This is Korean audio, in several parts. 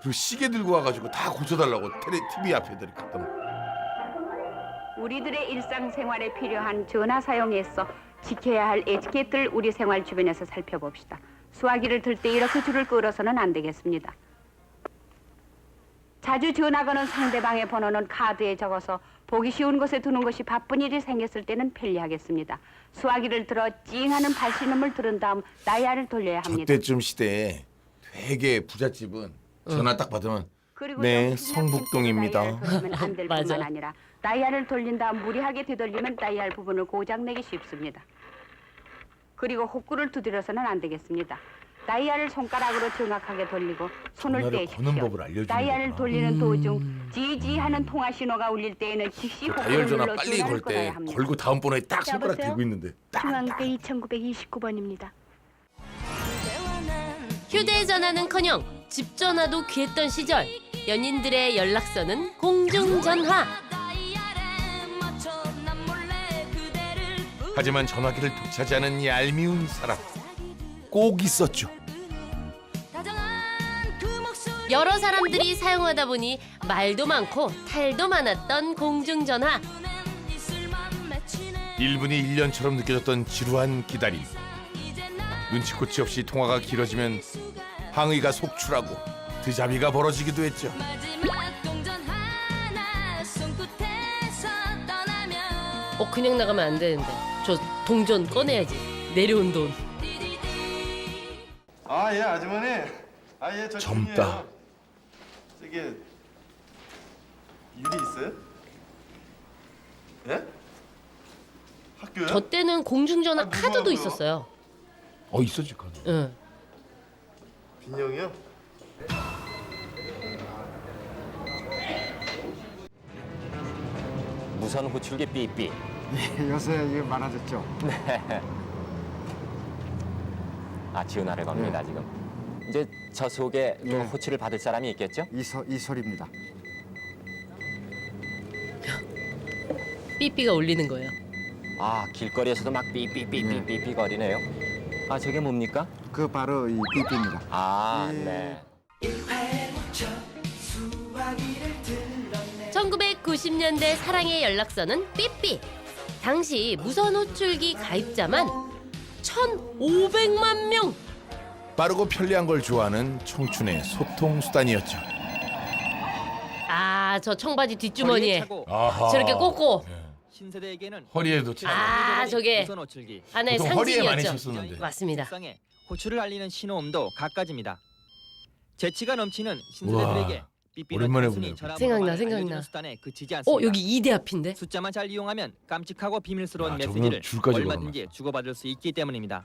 그리고 시계 들고 와가지고 다 고쳐달라고 테레 TV 앞에들 갖다 놓고. 우리들의 일상생활에 필요한 전화 사용에서 지켜야 할 에티켓을 우리 생활 주변에서 살펴봅시다. 수화기를 들 때 이렇게 줄을 끌어서는 안 되겠습니다. 자주 전화 거는 상대방의 번호는 카드에 적어서 보기 쉬운 곳에 두는 것이 바쁜 일이 생겼을 때는 편리하겠습니다. 수화기를 들어 찡하는 발신음을 들은 다음 다이아를 돌려야 합니다. 저때쯤 시대에 되게 부잣집은 전화 딱 받으면 그리고 네, 또 성북동입니다. 다이아를 돌리면 안될 맞아. 뿐만 아니라 다이아를 돌린 다음 무리하게 되돌리면 다이아 부분을 고장내기 쉽습니다. 그리고 호구를 두드려서는 안 되겠습니다. 다이아를 손가락으로 정확하게 돌리고 손을 전화를 떼십시오. 거는 법을 알려주는구나. 다이아를 돌리는 도중 지지하는 통화 신호가 울릴 때에는 즉시 그 호구를 다이얼 전화 눌러 빨리 전화를 걸때 끊어야 합니다. 걸고 다음 번호에 딱 손가락 여보세요? 대고 있는데 딱 중앙대 2929번입니다. 휴대전화는커녕 집 전화도 귀했던 시절 연인들의 연락처는 공중전화 하지만 전화기를 독차지하는 얄미운 사람 꼭 있었죠. 여러 사람들이 사용하다 보니 말도 많고 탈도 많았던 공중전화 1분이 1년처럼 느껴졌던 지루한 기다림. 눈치코치 없이 통화가 길어지면 항의가 속출하고 드자비가 벌어지기도 했죠. 어 그냥 나가면 안 되는데 저 동전 꺼내야지 내려온 돈아예 아주머니 아 예 저 젊다. 저기 유리 있어요? 예? 학교요? 저 때는 공중전화 아, 카드도? 있었어요 어 있었지 카드. 응. 빈영이요? 무선 호출기 삐삐. 요새 이게 많아졌죠. 아 지은아를 겁니다 지금. 이제 저 속에 또 예. 호출을 받을 사람이 있겠죠? 이소 이소리입니다. 삐삐가 울리는 거예요 아 길거리에서도 막 삐삐삐삐삐삐 거리네요. 아 저게 뭡니까? 그 바로 이 삐삐입니다. 아 예. 네. 1990년대 사랑의 연락처는 삐삐 당시 무선 호출기 가입자만 1,500만 명 빠르고 편리한 걸 좋아하는 청춘의 소통 수단이었죠. 아, 저 청바지 뒷주머니에 아하. 저렇게 꽂고 신세대에게는 허리에도 차. 아, 저게 무선 호출기 하나의 보통 허리에 많이 상징이었죠. 쳤었는데. 맞습니다. 호출을 알리는 신호음도 각가지입니다. 재치가 넘치는 신세대들에게 우와, 삐삐는 오랜만에 단순히 보네요. 전화번호만 생각나, 알려주는 생각나. 수단에 그치지 않습니다. 어, 여기 이대 앞인데? 숫자만 잘 이용하면 깜찍하고 비밀스러운 야, 저분은 메시지를 줄까지 얼마든지. 주고받을 수 있기 때문입니다.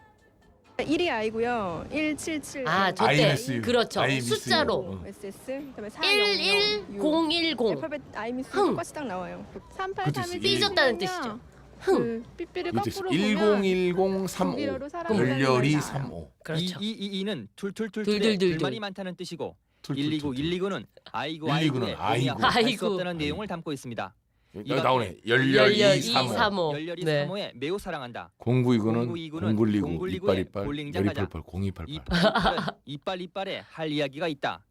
1이 아이고요. 177 아, 저 I 때 miss you. 그렇죠. I miss you. 숫자로 어. SS 그다음에 400 11010 알파벳 아이미스 흥. 똑같이 딱 나와요. 그것도 3831 삐졌다는 뜻이죠. 흥. 그 삐삐를. 거꾸로 보면 101035 독일어로 사람을 열렬히 알아요. 35. 그렇죠. 이, 이, 이, 는 툴툴툴툴의 둘둘둘둘. 불만이 많다는 뜻이고 툴툴툴툴. 129 129는 아이고 129는 아이고의 아이고. 아이고. 없다는 내용을 담고 있습니다. 여기 이거- 나오네. 열렬히 열렬히 35. 35. 열렬히 네. 3호에 매우 사랑한다. 0929는 0929는 019 019 이빨 이빨 볼링장 가자. 0288 0288. 이빨 이빨은 이빨 이빨에 할 이야기가 있다.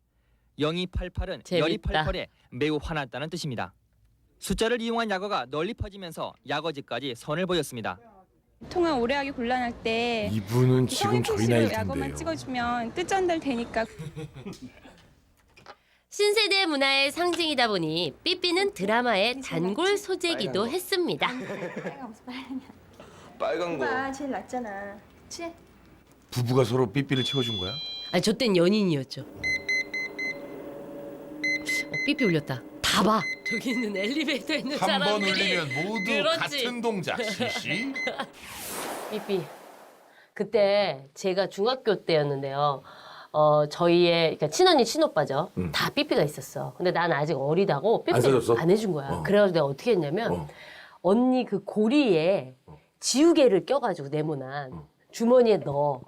0288은 재밌다. 0288에 매우 화났다는 뜻입니다. 숫자를 이용한 약어가 널리 퍼지면서 약어지까지 선을 보였습니다. 통화 오래 하기 곤란할 때 이분은 지금 저희 나이 텐데요. 찍어주면 뜻 전달 되니까 신세대 문화의 상징이다 보니 삐삐는 드라마의 단골 소재이기도 했습니다. 빨간 거 오빠 제일 낫잖아 그치? 부부가 서로 삐삐를 채워준 거야? 아니, 저땐 연인이었죠. 어, 삐삐 울렸다. 다 봐. 저기 있는 엘리베이터에 있는 한번 사람들이. 울리면 모두 그렇지. 같은 동작. 시시. 삐삐. 그때 제가 중학교 때였는데요. 어 저희의 그러니까 친언니 친오빠죠. 음. 다 삐삐가 있었어. 근데 난 아직 어리다고 삐삐 안? 안 해준 거야. 어. 그래가지고 내가 어떻게 했냐면 어. 언니 그 고리에 지우개를 껴가지고 네모난 주머니에 넣어.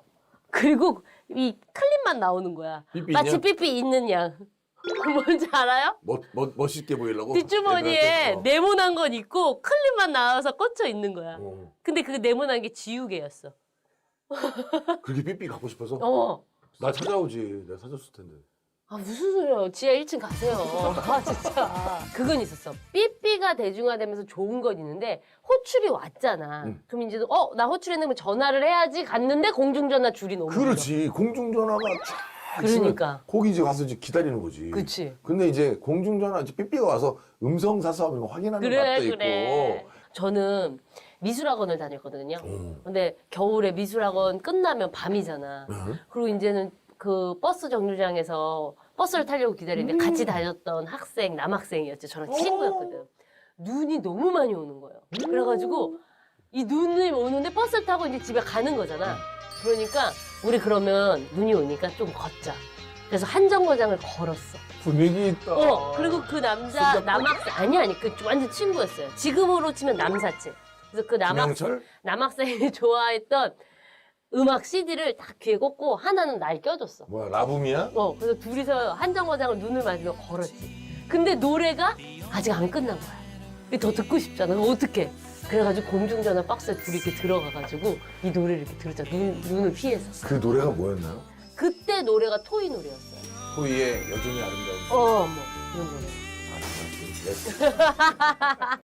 그리고 이 클립만 나오는 거야. 삐삐 마치 있냐? 삐삐 있는 양. 뭔지 알아요? 멋, 멋, 멋있게 보이려고? 뒷주머니에? 어. 네모난 건 있고 클립만 나와서 꽂혀 있는 거야. 어. 근데 그 네모난 게 지우개였어. 그렇게 삐삐 갖고 싶어서? 어. 나 찾아오지. 내가 사줬을 텐데. 아 무슨 소리야 지하 1층 가세요 아 진짜 그건 있었어 삐삐가 대중화되면서 좋은 건 있는데 호출이 왔잖아 응. 그럼 이제 어 나 호출했는데 전화를 해야지 갔는데 공중전화 줄이 너무 그렇지 공중전화가 쫙 있으면 그러니까. 거기 이제 가서 이제 기다리는 거지. 그치. 근데 이제 공중전화 이제 삐삐가 와서 음성 사서하면 이거 확인하는 그래 맛도 그래 있고. 저는 미술학원을 다녔거든요 어. 근데 겨울에 미술학원 끝나면 밤이잖아 응? 그리고 이제는 그 버스 정류장에서 버스를 타려고 기다리는데 같이 다녔던 학생 남학생이었죠 저랑 친구였거든 눈이 너무 많이 오는 거예요 그래가지고 이 눈이 오는데 버스를 타고 이제 집에 가는 거잖아 그러니까 우리 그러면 눈이 오니까 좀 걷자 그래서 한 정거장을 걸었어 분위기 있다. 어 그리고 그 남자 진짜 남학생 아니 아니 그 완전 친구였어요 지금으로 치면 남사친 그래서 그 남학생? 남학생이 좋아했던 음악 CD를 다 귀에 꽂고 하나는 날 껴줬어. 뭐야 라붐이야? 어, 그래서 둘이서 한 정거장을 눈을 마주며 걸었지. 근데 노래가 아직 안 끝난 거야. 이게 더 듣고 싶잖아. 어떡해. 그래가지고 공중전화 박스에 둘이 이렇게 들어가가지고 이 노래를 이렇게 들었잖아. 눈, 눈을 피해서. 그 노래가 뭐였나요? 그때 노래가 토이 노래였어요. 호이의 여전히 아름다운. 어, 뭐, 그런 노래. 아, 정말.